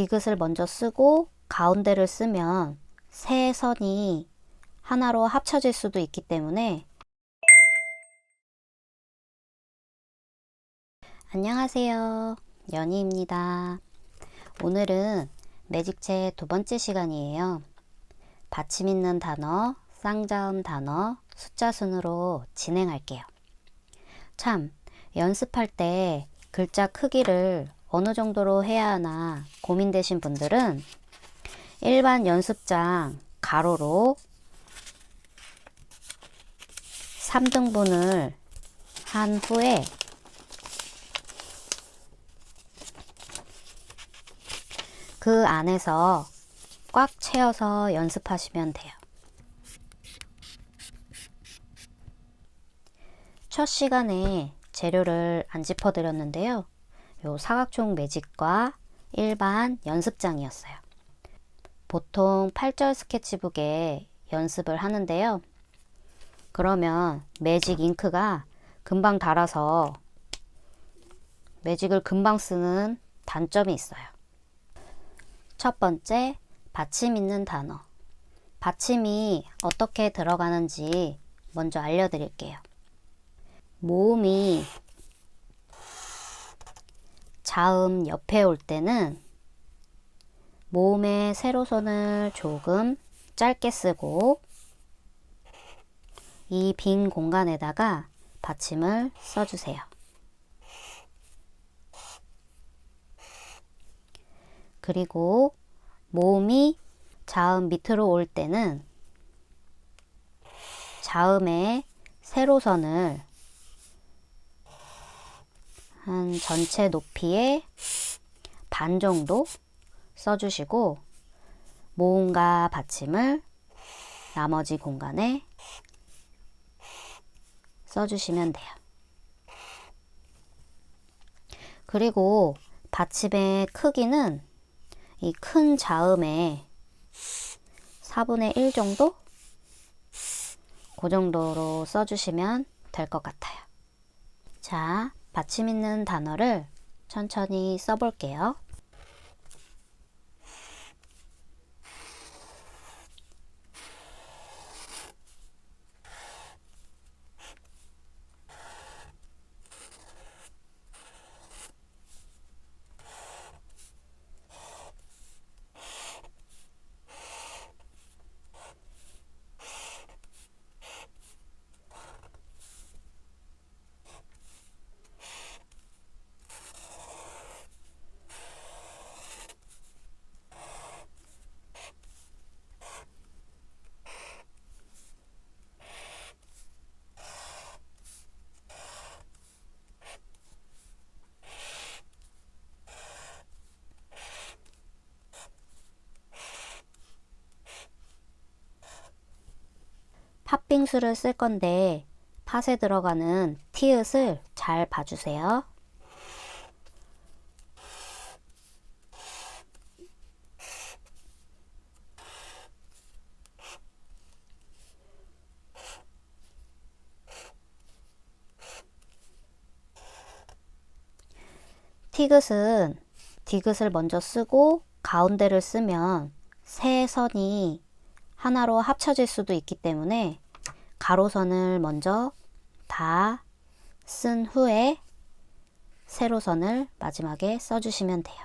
디귿을 먼저 쓰고 가운데를 쓰면 세 선이 하나로 합쳐질 수도 있기 때문에 안녕하세요. 연희입니다. 오늘은 매직체 두 번째 시간이에요. 받침 있는 단어, 쌍자음 단어, 숫자 순으로 진행할게요. 참, 연습할 때 글자 크기를 어느 정도로 해야 하나 고민되신 분들은 일반 연습장 가로로 3등분을 한 후에 그 안에서 꽉 채워서 연습하시면 돼요. 첫 시간에 재료를 안 짚어드렸는데요. 요 사각총 매직과 일반 연습장이었어요. 보통 8절 스케치북에 연습을 하는데요. 그러면 매직 잉크가 금방 닳아서 매직을 금방 쓰는 단점이 있어요. 첫 번째, 받침 있는 단어. 받침이 어떻게 들어가는지 먼저 알려드릴게요. 모음이 자음 옆에 올 때는 모음의 세로선을 조금 짧게 쓰고 이 빈 공간에다가 받침을 써주세요. 그리고 모음이 자음 밑으로 올 때는 자음의 세로선을 한 전체 높이의 반 정도 써주시고 모음과 받침을 나머지 공간에 써주시면 돼요. 그리고 받침의 크기는 이 큰 자음의 4분의 1 정도? 그 정도로 써주시면 될 것 같아요. 자, 받침 있는 단어를 천천히 써볼게요. 팥빙수를 쓸 건데 팥에 들어가는 티읕을 잘 봐주세요. 티귿은 디귿을 먼저 쓰고 가운데를 쓰면 세 선이 하나로 합쳐질 수도 있기 때문에 가로선을 먼저 다 쓴 후에 세로선을 마지막에 써주시면 돼요.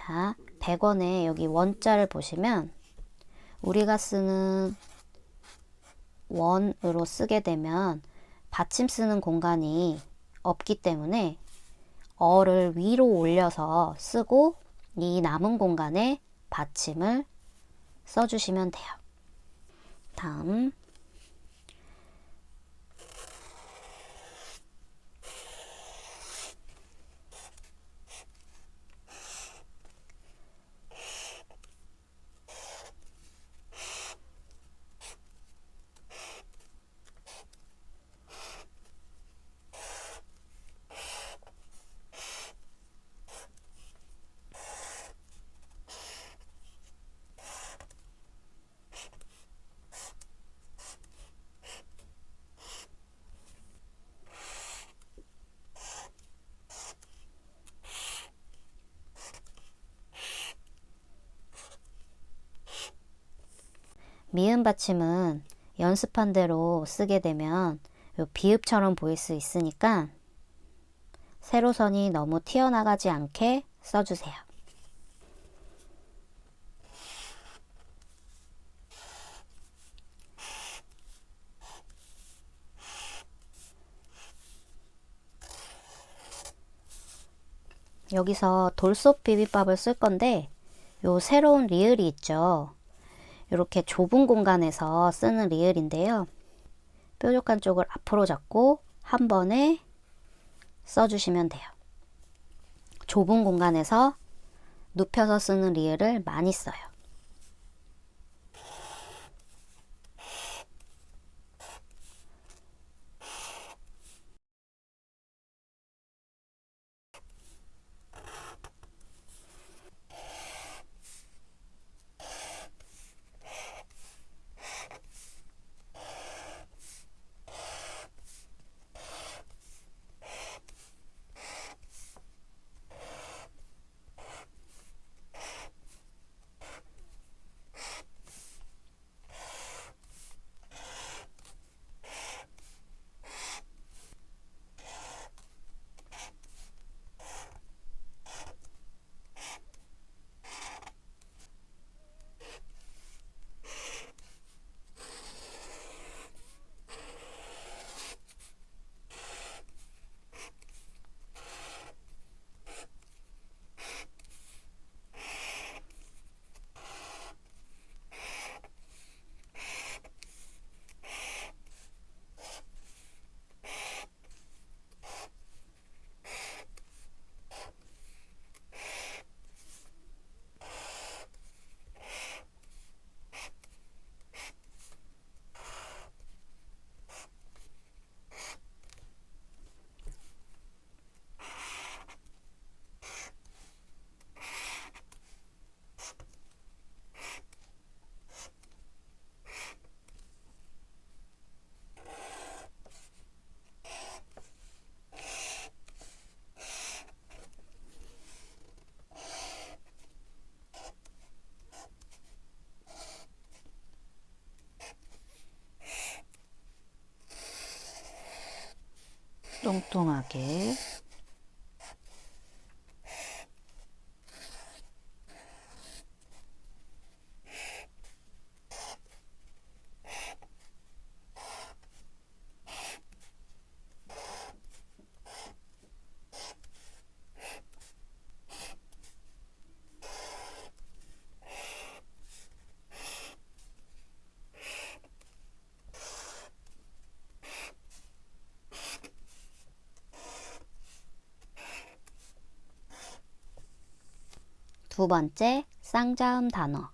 자, 100원에 여기 원자를 보시면 우리가 쓰는 원으로 쓰게 되면 받침 쓰는 공간이 없기 때문에 어를 위로 올려서 쓰고 이 남은 공간에 받침을 써주시면 돼요. 다음 미음 받침은 연습한 대로 쓰게 되면 요 비읍처럼 보일 수 있으니까 세로선이 너무 튀어나가지 않게 써주세요. 여기서 돌솥 비빔밥을 쓸 건데 요 새로운 리을이 있죠. 이렇게 좁은 공간에서 쓰는 리을인데요. 뾰족한 쪽을 앞으로 잡고 한 번에 써주시면 돼요. 좁은 공간에서 눕혀서 쓰는 리을을 많이 써요. 뚱뚱하게 두 번째, 쌍자음 단어.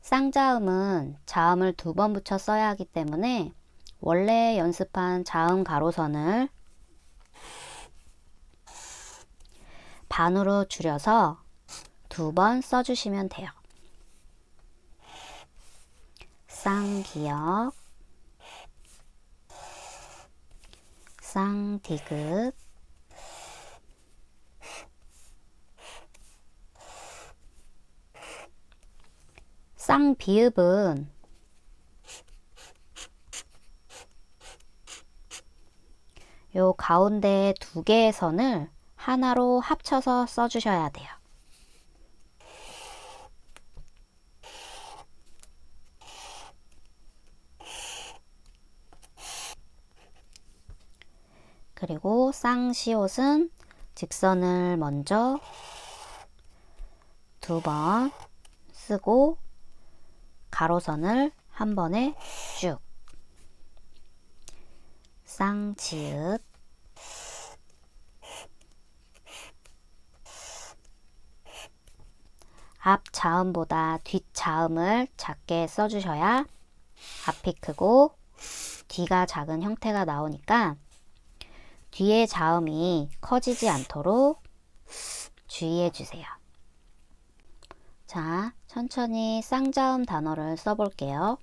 쌍자음은 자음을 두 번 붙여 써야 하기 때문에 원래 연습한 자음 가로선을 반으로 줄여서 두 번 써주시면 돼요. 쌍기역, 쌍디귿, 쌍비읍은 요 가운데 두 개의 선을 하나로 합쳐서 써주셔야 돼요. 그리고 쌍시옷은 직선을 먼저 두 번 쓰고 가로선을 한 번에 쭉 쌍지읒 앞 자음보다 뒷 자음을 작게 써주셔야 앞이 크고 뒤가 작은 형태가 나오니까 뒤에 자음이 커지지 않도록 주의해 주세요. 자, 천천히 쌍자음 단어를 써볼게요.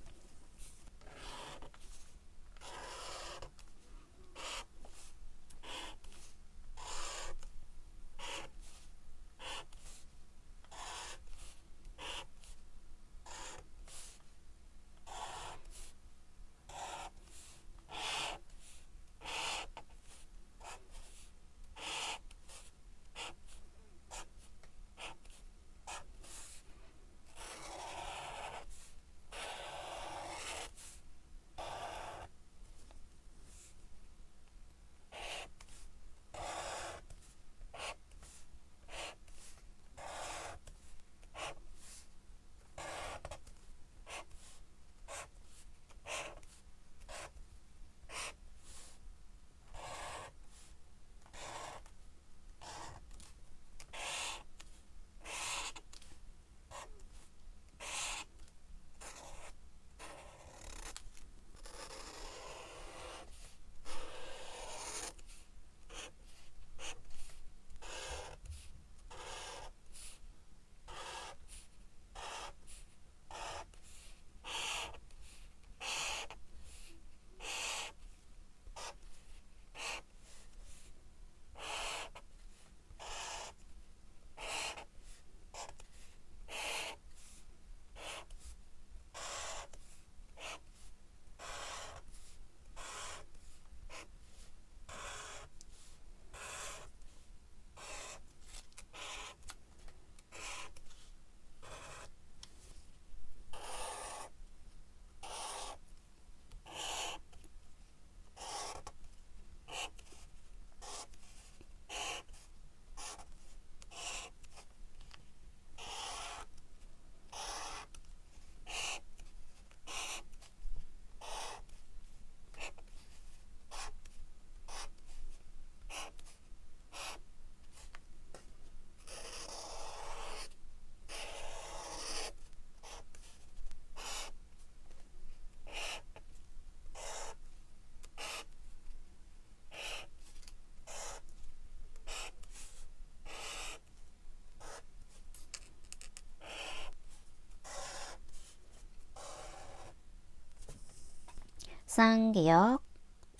쌍기역,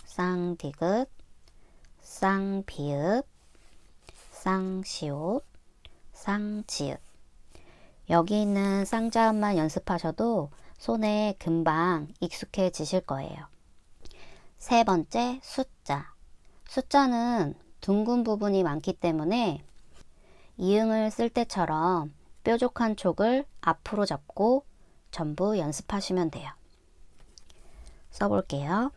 쌍디귿, 쌍비읍, 쌍시옷, 쌍지읒. 여기 있는 쌍자음만 연습하셔도 손에 금방 익숙해지실 거예요. 세 번째, 숫자. 숫자는 둥근 부분이 많기 때문에 이응을 쓸 때처럼 뾰족한 촉을 앞으로 잡고 전부 연습하시면 돼요. 써볼게요.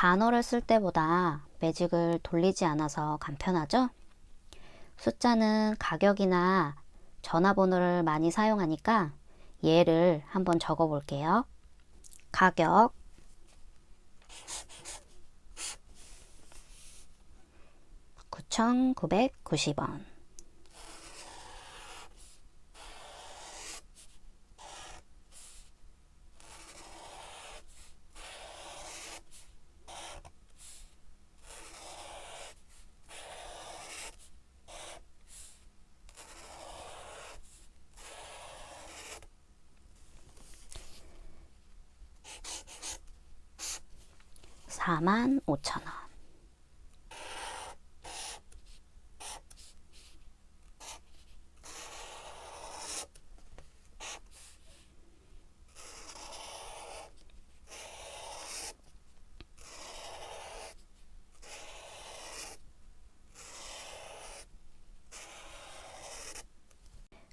단어를 쓸 때보다 매직을 돌리지 않아서 간편하죠? 숫자는 가격이나 전화번호를 많이 사용하니까 얘를 한번 적어 볼게요. 가격 9,990원 45,000원.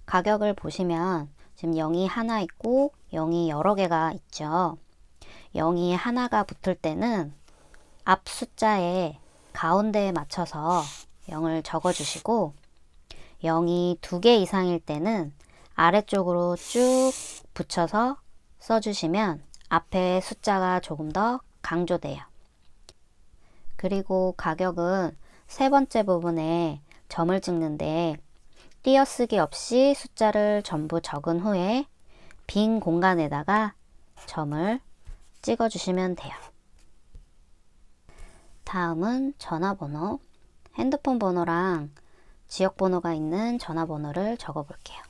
가격을 보시면 지금 0이 하나 있고 0이 여러 개가 있죠. 0이 하나가 붙을 때는 앞 숫자의 가운데에 맞춰서 0을 적어 주시고 0이 두 개 이상일 때는 아래쪽으로 쭉 붙여서 써주시면 앞에 숫자가 조금 더 강조돼요. 그리고 가격은 세 번째 부분에 점을 찍는데 띄어쓰기 없이 숫자를 전부 적은 후에 빈 공간에다가 점을 찍어 주시면 돼요. 다음은 전화번호, 핸드폰 번호랑 지역 번호가 있는 전화번호를 적어 볼게요.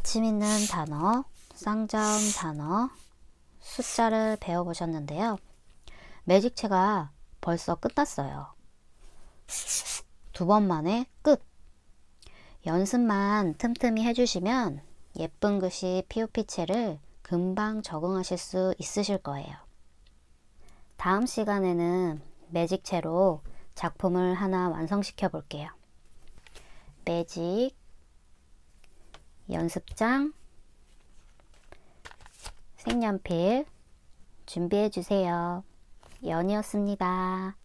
받침 있는 단어, 쌍자음 단어, 숫자를 배워보셨는데요. 매직체가 벌써 끝났어요. 두 번 만에 끝! 연습만 틈틈이 해주시면 예쁜 글씨 POP체를 금방 적응하실 수 있으실 거예요. 다음 시간에는 매직체로 작품을 하나 완성시켜 볼게요. 매직 연습장, 색연필 준비해 주세요. 연이었습니다.